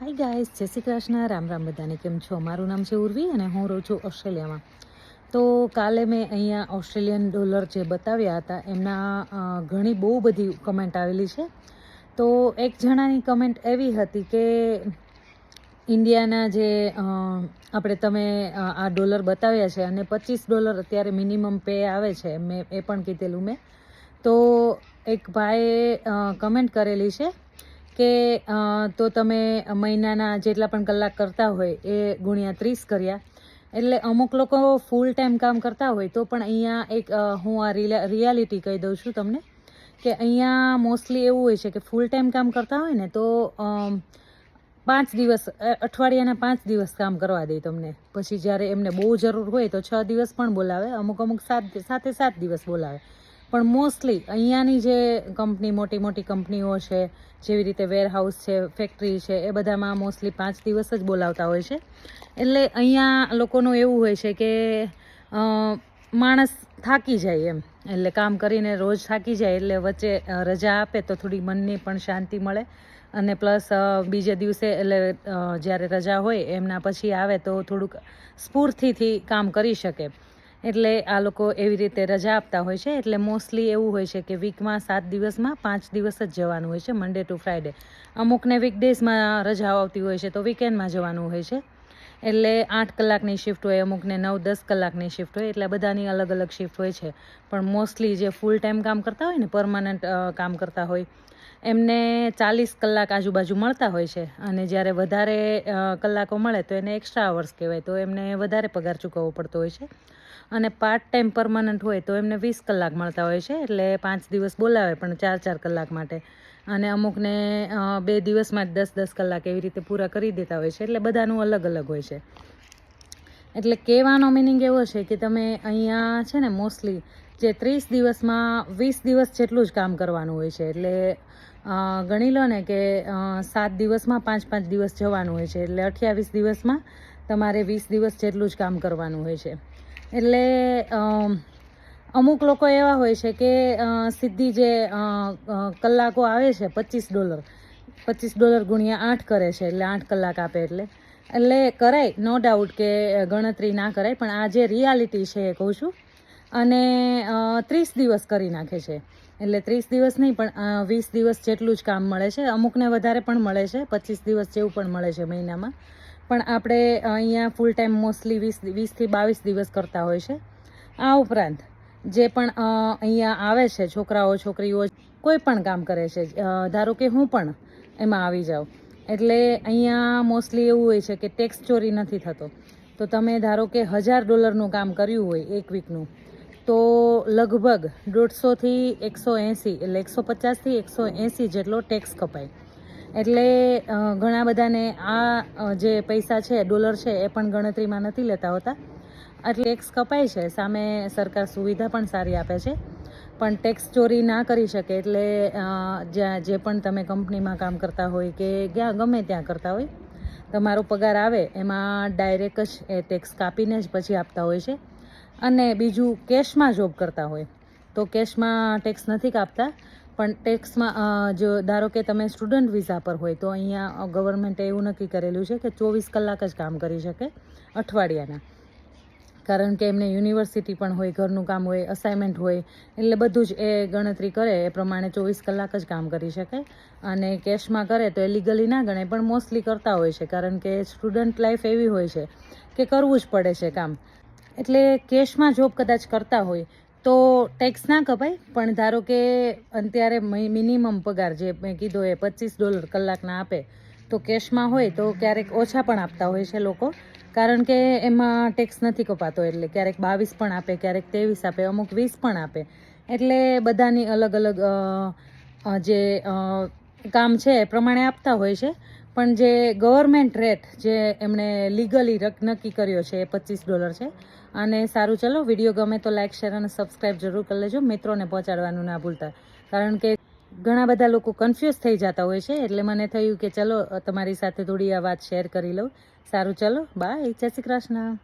Hi guys જય શ્રી કૃષ્ણ. રામ રામ બધાને કેમ છો? મારું નામ છે ઉર્વી અને હું રહું છું ઓસ્ટ્રેલિયામાં. તો કાલે મેં અહીંયા ઓસ્ટ્રેલિયન ડોલર જે બતાવ્યા હતા, એમના ઘણી બહુ બધી કમેન્ટ આવેલી છે. તો એક જણાની કમેન્ટ એવી હતી કે ઇન્ડિયાના જે આપણે તમે આ ડોલર બતાવ્યા છે અને પચીસ ડોલર અત્યારે મિનિમમ પે આવે છે, મેં એ પણ કીધેલું મેં. તો એક ભાઈએ કમેન્ટ કરેલી છે કે તો તમે મહિનાના જેટલા પણ કલાક કરતા હોય એ ગુણ્યા ત્રીસ કર્યા. એટલે અમુક લોકો ફૂલ ટાઈમ કામ કરતા હોય તો પણ અહીંયા એક હું આ રિયાલિટી કહી દઉં છું તમને, કે અહીંયા મોસ્ટલી એવું હોય છે કે ફૂલ ટાઈમ કામ કરતા હોય ને તો પાંચ દિવસ અઠવાડિયાના પાંચ દિવસ કામ કરવા દે તમને. પછી જ્યારે એમને બહુ જરૂર હોય તો છ દિવસ પણ બોલાવે, અમુક અમુક સાત, સાથે સાત દિવસ બોલાવે. પણ મોસ્ટલી અહીંયાની જે કંપની મોટી મોટી કંપનીઓ છે, જેવી રીતે વેરહાઉસ છે ફેક્ટરી છે, એ બધામાં મોસ્ટલી પાંચ દિવસ જ બોલાવતા હોય છે. એટલે અહીંયા લોકોનું એવું હોય છે કે માણસ થાકી જાય એમ. એટલે કામ કરીને રોજ થાકી જાય, એટલે વચ્ચે રજા આપે તો થોડી મનની પણ શાંતિ મળે. અને પ્લસ બીજે દિવસે એટલે જ્યારે રજા હોય, એમના પછી આવે તો થોડુંક સ્ફૂર્તિથી કામ કરી શકે. એટલે આ લોકો એવી રીતે રજા આપતા હોય છે. એટલે મોસ્ટલી એવું હોય છે કે વીકમાં સાત દિવસમાં પાંચ દિવસ જ જવાનું હોય છે મંડે ટુ ફ્રાઈડે અમુકને વીકડેઝમાં રજાઓ આવતી હોય છે તો વીકેન્ડમાં જવાનું હોય છે. એટલે આઠ કલાકની શિફ્ટ હોય, અમુકને નવ, દસ કલાકની શિફ્ટ હોય, એટલે બધાની અલગ અલગ શિફ્ટ હોય છે. પણ મોસ્ટલી જે ફૂલ ટાઈમ કામ કરતા હોય ને પરમાનન્ટ કામ કરતા હોય એમને ચાલીસ કલાક આજુબાજુ મળતા હોય છે. અને જ્યારે વધારે કલાકો મળે તો એને એક્સ્ટ્રા અવર્સ કહેવાય. તો એમને વધારે પગાર ચૂકવવો પડતો હોય છે. અને પાર્ટ ટાઈમ પરમાનન્ટ હોય તો એમને વીસ કલાક મળતા હોય છે. એટલે પાંચ દિવસ બોલાવે પણ ચાર ચાર કલાક માટે. અને અમુકને બે દિવસમાં જ દસ દસ કલાક એવી રીતે પૂરા કરી દેતા હોય છે. એટલે બધાનું અલગ અલગ હોય છે. એટલે કહેવાનો મિનિંગ એવો છે કે તમે અહીંયા છે ને મોસ્ટલી જે ત્રીસ દિવસમાં વીસ દિવસ જેટલું જ કામ કરવાનું હોય છે. એટલે ગણી લો ને કે સાત દિવસમાં પાંચ પાંચ દિવસ જવાનું હોય છે. એટલે અઠ્યાવીસ દિવસમાં તમારે વીસ દિવસ જેટલું જ કામ કરવાનું હોય છે. એટલે અમુક લોકો એવા હોય છે કે સીધી જે કલાકો આવે છે પચીસ ડોલર પચીસ ડોલર ગુણ્યા આઠ કરે છે. એટલે આઠ કલાક આપે એટલે એટલે કરાય નો ડાઉટ કે ગણતરી ના કરાય, પણ આ જે રિયાલિટી છે એ કહું છું. અને ત્રીસ દિવસ કરી નાખે છે. એટલે ત્રીસ દિવસ નહીં, પણ વીસ દિવસ જેટલું જ કામ મળે છે. અમુકને વધારે પણ મળે છે. પચીસ દિવસ જેવું પણ મળે છે મહિનામાં. પણ આપણે અહીંયા ફૂલ ટાઈમ મોસ્ટલી વીસ વીસથી બાવીસ દિવસ કરતા હોય છે. આ ઉપરાંત, જે પણ અહીંયા આવે છે, છોકરાઓ, છોકરીઓ, કોઈ પણ કામ કરે છે. ધારો કે હું પણ એમાં આવી જાઉં. એટલે અહીંયા મોસ્ટલી એવું હોય છે કે ટેક્સ ચોરી નથી થતો. તો તમે ધારો કે હજાર ડોલરનું કામ કર્યું હોય એક વીકનું તો લગભગ દોઢસોથી એકસો એંસી એટલે એકસો પચાસથી એકસો એંસી જેટલો ટેક્સ કપાય. એટલે ઘણા બધાને આ જે પૈસા છે, ડોલર છે, એ પણ ગણતરીમાં નથી લેતા હોતા. એટલે ટેક્સ કપાય છે, સામે સરકાર સુવિધા પણ સારી આપે છે. પણ ટેક્સ ચોરી ના કરી શકે એટલે જ્યાં જે પણ તમે કંપનીમાં કામ કરતા હોય કે ક્યાં ગમે ત્યાં કરતા હોય, તમારો પગાર આવે, એમાં ડાયરેક્ટ જ એ ટેક્સ કાપીને જ પછી આપતા હોય છે. અને બીજું કેશમાં જોબ કરતા હોય, તો કેશમાં ટેક્સ નથી કાપતા, પણ ટેક્સમાં જો ધારો કે તમે સ્ટુડન્ટ વિઝા પર હોય, તો અહીંયા ગવર્મેન્ટે એવું નક્કી કરેલું છે કે ચોવીસ કલાક જ કામ કરી શકે અઠવાડિયાના. કારણ કે એમને યુનિવર્સિટી પણ હોય, ઘરનું કામ હોય અસાઇનમેન્ટ હોય, એટલે બધું જ એ ગણતરી કરે, એ પ્રમાણે ચોવીસ કલાક જ કામ કરી શકે. અને કેશમાં કરે તો એ લીગલી ના ગણે પણ મોસ્ટલી કરતા હોય છે, કારણ કે સ્ટુડન્ટ લાઈફ એવી હોય છે કે કરવું જ પડે છે કામ. એટલે કેશમાં જોબ કદાચ કરતા હોય, તો ટેક્સ ના કપાય, પણ ધારો કે અત્યારે મિનિમમ પગાર જે મેં કીધો એ પચીસ ડોલર કલાકના આપે, તો કેશમાં હોય તો ક્યારેક ઓછા પણ આપતા હોય છે લોકો. કારણ કે એમાં ટેક્સ નથી કપાતો એટલે ક્યારેક બાવીસ પણ આપે, ક્યારેક ત્રેવીસ આપે, અમુક વીસ પણ આપે. એટલે બધાની અલગ અલગ જે કામ છે એ પ્રમાણે આપતા હોય છે. પણ જે ગવર્મેન્ટ રેટ જે એમણે લીગલી નક્કી કર્યો છે એ પચીસ ડોલર છે. અને સારું ચલો વીડિયો ગમે તો લાઇક શેર અને સબસ્ક્રાઈબ જરૂર કરી લેજો. મિત્રોને પહોંચાડવાનું ના ભૂલતા. કારણ કે ઘણા બધા લોકો કન્ફ્યુઝ થઈ જતા હોય છે, એટલે મને થયું કે ચલો, તમારી સાથે થોડી આ વાત શેર કરી લઉં. સારું, ચલો બાય જય શ્રી કૃષ્ણ.